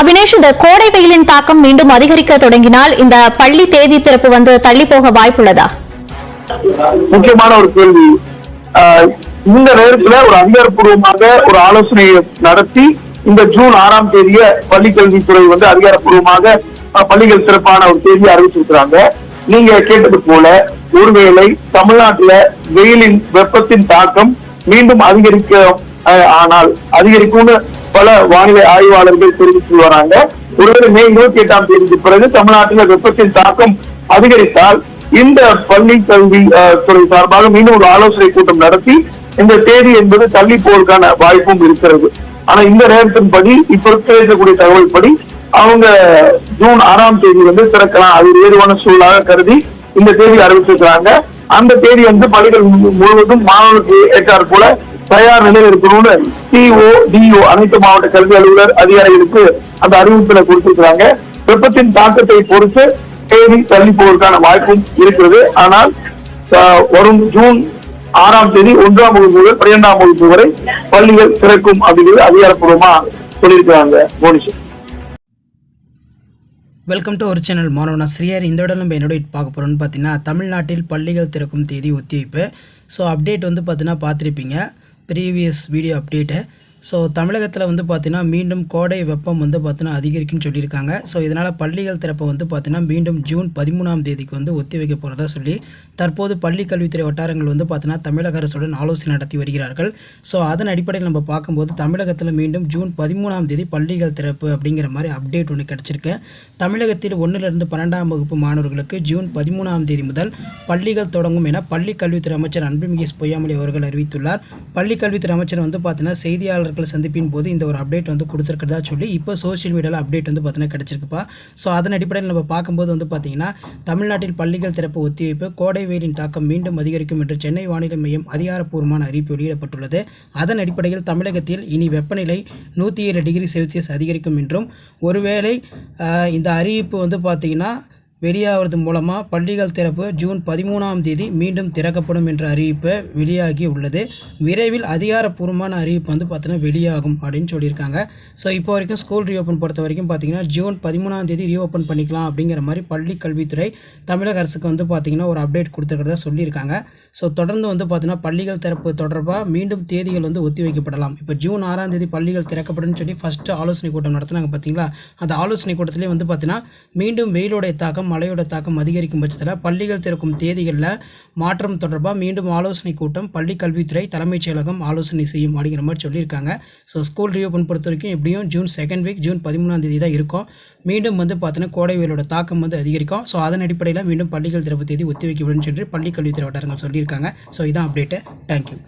அபினேஷ் இந்த கோடை வெயிலின் தாக்கம் மீண்டும் அதிகரிக்க தொடங்கினால் இந்த பள்ளி தேதி திறப்பு வந்து தள்ளி போக வாய்ப்புள்ளதா? முக்கியமான ஒரு கேள்வி. இந்த நேரத்துல ஒரு அதிகாரப்பூர்வமாக ஒரு ஆலோசனையை நடத்தி இந்த ஜூன் ஆறாம் தேதிய பள்ளி கல்வித்துறை வந்து அதிகாரப்பூர்வமாக பள்ளிகள் சிறப்பான ஒரு தேதியை அறிவிச்சிருக்கிறாங்க. நீங்க கேட்டது போல ஒருவேளை தமிழ்நாட்டுல வெயிலின் வெப்பத்தின் தாக்கம் மீண்டும் அதிகரிக்க ஆனால் அதிகரிக்கும்னு பல வானிலை ஆய்வாளர்கள் தெரிவித்து வராங்க. ஒருவேளை மே இருபத்தி எட்டாம் தேதிக்கு பிறகு தமிழ்நாட்டில் வெப்பத்தின் தாக்கம் அதிகரித்தால் இந்த பள்ளி கல்வி துறை சார்பாக மீண்டும் ஒரு ஆலோசனை கூட்டம் நடத்தி இந்த தேதி என்பது தள்ளி போவதற்கான வாய்ப்பும் இருக்கிறது. ஆனா இந்த நேரத்தின்படி இப்ப இருக்கக்கூடிய தகவல் படி அவங்க ஜூன் ஆறாம் தேதி வந்து திறக்கலாம். அது ஏதுவான சூழலாக கருதி இந்த தேதி அறிவிச்சிருக்கிறாங்க. அந்த தேதி வந்து பள்ளிகள் முழுவதும் மாணவர்களுக்கு ஏற்றாற் போல தயார் நிலையில் இருக்கணும்னு டிஓ டிஓ அனைத்து மாவட்ட கல்வி அலுவலர் அதிகாரிகளுக்கு அந்த அறிவிப்பில கொடுத்திருக்கிறாங்க. வெப்பத்தின் தாக்கத்தை பொறுத்து தேதி தள்ளி போவதற்கான வாய்ப்பும் இருக்கிறது. ஆனால் வரும் ஜூன் ஆறாம் தேதி ஒன்றாம் வகுப்பு முதல் பன்னிரெண்டாம் வகுப்பு வரை பள்ளிகள் திறக்கும் அப்படிங்கிறது அதிகாரப்பூர்வமா சொல்லியிருக்கிறாங்க. மோனிஷன் வெல்கம் டு ஒரு சேனல் மாணவனா ஸ்ரீயர் இந்த விட நம்ம என்னோட பார்க்க போகிறோம்னு பார்த்தீங்கன்னா தமிழ்நாட்டில் பள்ளிகள் திறக்கும் தேதி ஒத்திவைப்பு. ஸோ அப்டேட் வந்து பார்த்தீங்கன்னா பார்த்துருப்பீங்க. ப்ரீவியஸ் வீடியோ அப்டேட்டு ஸோ தமிழகத்தில் வந்து பார்த்தீங்கன்னா மீண்டும் கோடை வெப்பம் வந்து பார்த்தீங்கன்னா அதிகரிக்குன்னு சொல்லியிருக்காங்க. ஸோ இதனால் பள்ளிகள் திறப்பை வந்து பார்த்தீங்கன்னா மீண்டும் ஜூன் பதிமூணாம் தேதிக்கு வந்து ஒத்தி வைக்க போகிறதா சொல்லி தற்போது பள்ளி கல்வித்துறை வட்டாரங்கள் வந்து பார்த்தீங்கன்னா தமிழக அரசுடன் ஆலோசனை நடத்தி வருகிறார்கள். ஸோ அதன் அடிப்படையில் நம்ம பார்க்கும்போது தமிழகத்தில் மீண்டும் ஜூன் பதிமூணாம் தேதி பள்ளிகள் திறப்பு அப்படிங்கிற மாதிரி அப்டேட் ஒன்று கிடச்சிருக்கு. தமிழகத்தில் ஒன்றிலிருந்து பன்னெண்டாம் வகுப்பு மாணவர்களுக்கு ஜூன் பதிமூணாம் தேதி முதல் பள்ளிகள் தொடங்கும் என பள்ளி கல்வித்துறை அமைச்சர் அன்புமிகேஷ் பொய்யாமொழி அவர்கள் அறிவித்துள்ளார். பள்ளி கல்வித்துறை அமைச்சர் வந்து பார்த்தீங்கன்னா செய்தியாளர்கள் சந்திப்பின் போது இந்த ஒரு அப்டேட் வந்து கொடுத்துருக்கிறதா சொல்லி இப்போ சோஷியல் மீடியாவில் அப்டேட் வந்து பார்த்தீங்கன்னா கிடச்சிருக்குப்பா. ஸோ அதன் அடிப்படையில் நம்ம பார்க்கும்போது வந்து பார்த்தீங்கன்னா தமிழ்நாட்டில் பள்ளிகள் திறப்பு ஒத்திவைப்பு கோடை வெயிலின் தாக்கம் மீண்டும் அதிகரிக்கும் என்று சென்னை வானிலை மையம் அதிகாரப்பூர்வமான அறிவிப்பு வெளியிடப்பட்டுள்ளது. அதன் அடிப்படையில் தமிழகத்தில் இனி வெப்பநிலை நூற்றி ஏழு டிகிரி செல்சியஸ் அதிகரிக்கும் என்றும் ஒருவேளை இந்த அறிவிப்பு வந்து பார்த்தீங்கன்னா வெளியாகிறது மூலமாக பள்ளிகள் திறப்பு ஜூன் பதிமூணாம் தேதி மீண்டும் திறக்கப்படும் என்ற அறிவிப்பு வெளியாகி உள்ளது. விரைவில் அதிகாரப்பூர்வமான அறிவிப்பு வந்து பார்த்தீங்கன்னா வெளியாகும் அப்படின்னு சொல்லியிருக்காங்க. ஸோ இப்போ வரைக்கும் ஸ்கூல் ரீஓப்பன் பொறுத்த வரைக்கும் பார்த்தீங்கன்னா ஜூன் பதிமூணாம் தேதி ரீஓப்பன் பண்ணிக்கலாம் அப்படிங்கிற மாதிரி பள்ளி கல்வித்துறை தமிழக அரசுக்கு வந்து பார்த்திங்கன்னா ஒரு அப்டேட் கொடுத்துருக்கிறதா சொல்லியிருக்காங்க. ஸோ தொடர்ந்து வந்து பார்த்திங்கன்னா பள்ளிகள் திறப்பு தொடர்பாக மீண்டும் தேதிகள் வந்து ஒத்தி வைக்கப்படலாம். இப்போ ஜூன் ஆறாம் தேதி பள்ளிகள் திறக்கப்படும் சொல்லி ஃபஸ்ட்டு ஆலோசனை கூட்டம் நடத்தினாங்க பார்த்தீங்களா? அந்த ஆலோசனை கூட்டத்திலே வந்து பார்த்திங்கன்னா மீண்டும் வெயிலோடைய தாக்கம் மழையோட தாக்கம் அதிகரிக்கும் பட்சத்தில் பள்ளிகள் திறக்கும் தேதிகளில் மாற்றம் தொடர்பாக மீண்டும் ஆலோசனை கூட்டம் பள்ளி கல்வித்துறை தலைமைச் செயலகம் ஆலோசனை செய்யும் அப்படிங்கிற மாதிரி சொல்லியிருக்காங்க. ஸோ ஸ்கூல் ரீஓப்பன் பொறுத்த வரைக்கும் எப்படியும் ஜூன் செகண்ட் வீக் ஜூன் பதிமூணாம் தேதி தான் இருக்கும். மீண்டும் வந்து பார்த்தீங்கன்னா கோடை வெயிலோட தாக்கம் வந்து அதிகரிக்கும். ஸோ அதன் அடிப்படையில் மீண்டும் பள்ளிகள் திறப்பு தேதி ஒத்திவைக்கப்படும் என்று பள்ளி கல்வித்துறை வட்டாரங்கள் சொல்லியிருக்காங்க. ஸோ இதான் அப்டேட்டு தேங்க்யூ